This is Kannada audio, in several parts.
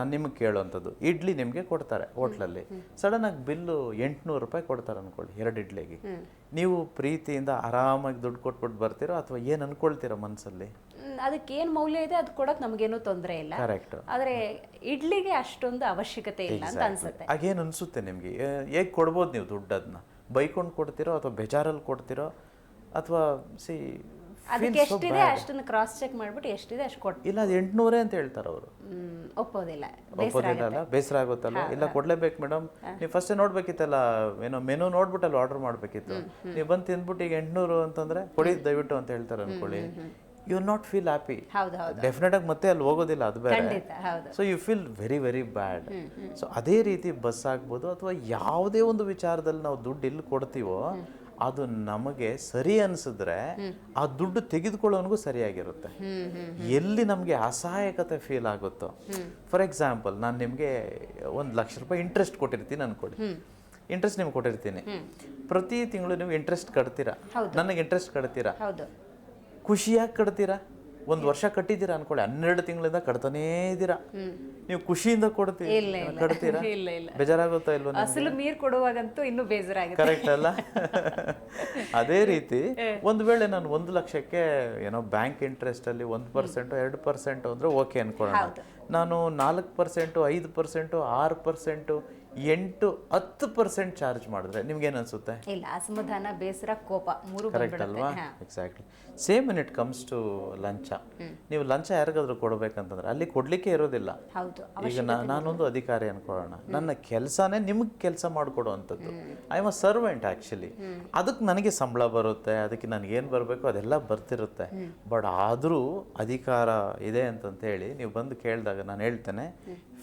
ನಾನು ನಿಮಗೆ ಕೇಳುವಂಥದ್ದು. ಇಡ್ಲಿ ನಿಮಗೆ ಕೊಡ್ತಾರೆ ಹೋಟ್ಲಲ್ಲಿ. ಸಡನ್ ಆಗಿ ಬಿಲ್ಲು ಎಂಟುನೂರು ರೂಪಾಯಿ ಕೊಡ್ತಾರೆ ಅನ್ಕೊಳ್ಳಿ ಎರಡು ಇಡ್ಲಿಗೆ. ನೀವು ಪ್ರೀತಿಯಿಂದ ಆರಾಮಾಗಿ ದುಡ್ಡು ಕೊಟ್ಬಿಟ್ಟು ಬರ್ತೀರೋ ಅಥವಾ ಏನು ಅನ್ಕೊಳ್ತೀರೋ ಮನಸ್ಸಲ್ಲಿ ಅದಕ್ಕೆ ಏನು ಮೌಲ್ಯ ಇದೆ ಅದು ಕೊಡಕ್ ನಮಗೇನು ತೊಂದರೆ ಇಲ್ಲ. ಕರೆಕ್ಟ್ ಆದ್ರೆ ಇಡ್ಲಿಗೆ ಅಷ್ಟೊಂದು ಅವಶ್ಯಕತೆ ಇಲ್ಲ ಅಂತ ಅನ್ಸುತ್ತೆ. ಆಗೇನು ಅನಿಸುತ್ತೆ ನಿಮಗೆ? ಹೇಗೆ ಕೊಡ್ಬೋದು ನೀವು ದುಡ್ಡು ಅದನ್ನ ಬೈಕೊಂಡು ಕೊಡ್ತೀರೋ ಅಥವಾ ಬೇಜಾರಲ್ಲಿ ಕೊಡ್ತೀರೋ? ಅಥವಾ ಸಿ ಅದಕ್ಕೆ ಎಷ್ಟಿದೆ ಅಷ್ಟನ್ನ ಕ್ರಾಸ್ ಚೆಕ್ ಮಾಡ್ಬಿಟ್ಟು ಎಷ್ಟಿದೆ ಅಷ್ಟು ಕೊಟ್ಟು ಇಲ್ಲ ಅದು ಎಂಟುನೂರೇ ಅಂತ ಹೇಳ್ತಾರೆ ಅವರು. ಒಪ್ಪೋದಿಲ್ಲ. ಬೇಸರ ಒಪ್ಪೋದಿಲ್ಲ ಬೇಸರ ಆಗುತ್ತಲ್ಲ ಇಲ್ಲ ಕೊಡ್ಲೇಬೇಕು ಮೇಡಮ್ ನೀವು ಫಸ್ಟೇ ನೋಡ್ಬೇಕಿತ್ತಲ್ಲ ಏನೋ ಮೆನು ನೋಡ್ಬಿಟ್ಟಲ್ಲ ಆರ್ಡರ್ ಮಾಡ್ಬೇಕಿತ್ತು? ನೀವು ಬಂದು ತಿಂದ್ಬಿಟ್ಟು ಈಗ ಎಂಟ್ನೂರು ಅಂತಂದ್ರೆ ಕೊಡಿ ದಯವಿಟ್ಟು ಅಂತ ಹೇಳ್ತಾರೆ ಅನ್ಕೊಳ್ಳಿ. You not feel happy definite ಆಗಿ ಮತ್ತೆ ಅಲ್ಲಿ ಹೋಗೋದಿಲ್ಲ ಅದು ಬೇರೆ. So you feel very very bad so ಅದೇ ರೀತಿ ಬಸ್ ಆಗ್ಬೋದು ಅಥವಾ ಯಾವುದೇ ಒಂದು ವಿಚಾರದಲ್ಲಿ ನಾವು ದುಡ್ಡು ಇಲ್ಲಿ ಕೊಡ್ತೀವೋ ಅದು ನಮಗೆ ಸರಿ ಅನಿಸಿದ್ರೆ ಆ ದುಡ್ಡು ತೆಗೆದುಕೊಳ್ಳೋನಿಗೂ ಸರಿಯಾಗಿರುತ್ತೆ. ಎಲ್ಲಿ ನಮಗೆ ಅಸಹಾಯಕತೆ ಫೀಲ್ ಆಗುತ್ತೋ. ಫಾರ್ ಎಕ್ಸಾಂಪಲ್ ನಾನು ನಿಮಗೆ ಒಂದು ಲಕ್ಷ ರೂಪಾಯಿ ಇಂಟ್ರೆಸ್ಟ್ ಕೊಟ್ಟಿರ್ತೀನಿ ಅನ್ಕೊಳ್ಳಿ ಇಂಟ್ರೆಸ್ಟ್ ನಿಮ್ಗೆ ಕೊಟ್ಟಿರ್ತೀನಿ. ಪ್ರತಿ ತಿಂಗಳು ನೀವು ಇಂಟ್ರೆಸ್ಟ್ ಕಟ್ತೀರಾ? ನನಗೆ ಇಂಟ್ರೆಸ್ಟ್ ಕಟ್ತೀರಾ? ಖುಷಿಯಾಗಿ ಕಟ್ತೀರಾ? ಒಂದು ವರ್ಷ ಕಟ್ಟಿದ್ದೀರಾ ಅನ್ಕೊಳ್ಳಿ ಹನ್ನೆರಡು ತಿಂಗಳಿಂದ ಕಟ್ತಾನೇ ಇದ್ದೀರಾ. ನೀವು ಖುಷಿಯಿಂದ ಕೊಡ್ತೀರಿ. ಕಟ್ತೀರಾ. ಬೇಜಾರಾಗುತ್ತಾ ಇಲ್ವಾ? ಅಸಲು ನೀರ್ ಕೊಡುವಾಗಂತೂ ಇನ್ನೂ ಬೇಜಾರಾಗುತ್ತೆ. ಕರೆಕ್ಟ್ ಅಲ್ಲ? ಅದೇ ರೀತಿ ಒಂದು ವೇಳೆ ನಾನು ಒಂದು ಲಕ್ಷಕ್ಕೆ ಏನೋ ಬ್ಯಾಂಕ್ ಇಂಟ್ರೆಸ್ಟ್ ಅಲ್ಲಿ ಒಂದು ಪರ್ಸೆಂಟ್ ಎರಡು ಪರ್ಸೆಂಟ್ ಅಂದ್ರೆ ಓಕೆ ಅನ್ಕೊಳ್ಳೋಣ. ನಾನು ನಾಲ್ಕು ಪರ್ಸೆಂಟು ಐದು ಪರ್ಸೆಂಟು ಆರು ಪರ್ಸೆಂಟು ಎಂಟು ಹತ್ತು ಪರ್ಸೆಂಟ್ ಚಾರ್ಜ್ ಮಾಡಿದ್ರೆ ನಿಮ್ಗೆ ಏನು ಅನ್ಸುತ್ತೆ? ಇಲ್ಲ ಅಸಮಾಧಾನ ಬೇಸರ ಕೋಪ ಮೂರು ಕರೆಕ್ಟ್ ಅಲ್ವಾ? Exactly same in it comes to ಲಂಚ ನೀವು ಲಂಚ ಯಾರಿಗಾದ್ರೂ ಕೊಡ್ಬೇಕಂತಂದ್ರೆ ಅಲ್ಲಿ ಕೊಡ್ಲಿಕ್ಕೆ ಇರೋದಿಲ್ಲ. ಹೌದು ಈಗ ನಾನೊಂದು ಅಧಿಕಾರಿ ಅನ್ಕೊಳ್ಳೋಣ. ನನ್ನ ಕೆಲಸನೇ ನಿಮ್ಗೆ ಕೆಲಸ ಮಾಡಿಕೊಡುವಂಥದ್ದು. I am a servant actually ಅದಕ್ಕೆ ನನಗೆ ಸಂಬಳ ಬರುತ್ತೆ ಅದಕ್ಕೆ ನನಗೇನು ಬರಬೇಕು ಅದೆಲ್ಲ ಬರ್ತಿರುತ್ತೆ. ಬಟ್ ಆದರೂ ಅಧಿಕಾರ ಇದೆ ಅಂತಂತ ಹೇಳಿ ನೀವು ಬಂದು ಕೇಳಿದಾಗ ನಾನು ಹೇಳ್ತೇನೆ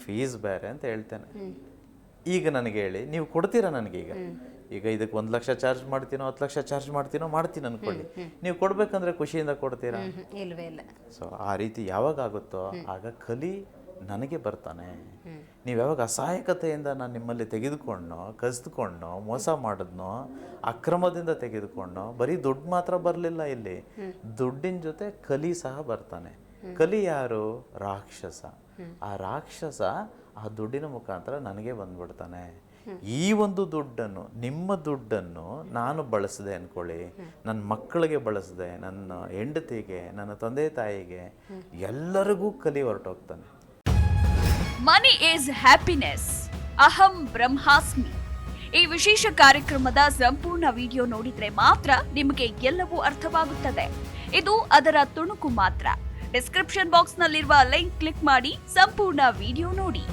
ಫೀಸ್ ಬೇರೆ ಅಂತ ಹೇಳ್ತೇನೆ. ಈಗ ನನಗೆ ಹೇಳಿ ನೀವು ಕೊಡ್ತೀರಾ ನನಗೆ ಈಗ? ಈಗ ಇದಕ್ಕೆ ಒಂದು ಲಕ್ಷ ಚಾರ್ಜ್ ಮಾಡ್ತೀನೋ ಹತ್ತು ಲಕ್ಷ ಚಾರ್ಜ್ ಮಾಡ್ತೀನೋ ಮಾಡ್ತೀನಿ ಅನ್ಕೊಳ್ಳಿ. ನೀವು ಕೊಡ್ಬೇಕಂದ್ರೆ ಖುಷಿಯಿಂದ ಕೊಡ್ತೀರಾ? ಸೊ ಆ ರೀತಿ ಯಾವಾಗ ಆಗುತ್ತೋ ಆಗ ಕಲಿ ನನಗೆ ಬರ್ತಾನೆ. ನೀವು ಯಾವಾಗ ಅಸಹಾಯಕತೆಯಿಂದ ನಾನು ನಿಮ್ಮಲ್ಲಿ ತೆಗೆದುಕೊಂಡೋ ಕಸಿದುಕೊಂಡೋ ಮೋಸ ಮಾಡಿದ್ನೋ ಅಕ್ರಮದಿಂದ ತೆಗೆದುಕೊಂಡೋ ಬರೀ ದುಡ್ಡು ಮಾತ್ರ ಬರಲಿಲ್ಲ ಇಲ್ಲಿ. ದುಡ್ಡಿನ ಜೊತೆ ಕಲಿ ಸಹ ಬರ್ತಾನೆ. ಕಲಿ ಯಾರು? ರಾಕ್ಷಸ. ಆ ರಾಕ್ಷಸ ಆ ದುಡ್ಡಿನ ಮುಖಾಂತರ ನನಗೆ ಬಂದ್ಬಿಡ್ತಾನೆ. ಈ ಒಂದು ದುಡ್ಡನ್ನು ನಿಮ್ಮ ದುಡ್ಡನ್ನು ನಾನು ಬಳಸಿದೆ ಅನ್ಕೊಳ್ಳಿ. ನನ್ನ ಮಕ್ಕಳಿಗೆ ಬಳಸಿದೆ ನನ್ನ ಹೆಂಡತಿಗೆ ನನ್ನ ತಂದೆ ತಾಯಿಗೆ ಎಲ್ಲರಿಗೂ ಕಲಿ ಹೊರಟೋಗ್ತಾನೆ. ಮನಿ ಈಸ್ ಹ್ಯಾಪಿನೆಸ್ ಅಹಂ ಬ್ರಹ್ಮಾಸ್ಮಿ. ಈ ವಿಶೇಷ ಕಾರ್ಯಕ್ರಮದ ಸಂಪೂರ್ಣ ವಿಡಿಯೋ ನೋಡಿದ್ರೆ ಮಾತ್ರ ನಿಮಗೆ ಎಲ್ಲವೂ ಅರ್ಥವಾಗುತ್ತದೆ. ಇದು ಅದರ ತುಣುಕು ಮಾತ್ರ. ಡಿಸ್ಕ್ರಿಪ್ಷನ್ ಬಾಕ್ಸ್ನಲ್ಲಿರುವ ಲಿಂಕ್ ಕ್ಲಿಕ್ ಮಾಡಿ ಸಂಪೂರ್ಣ ವಿಡಿಯೋ ನೋಡಿ.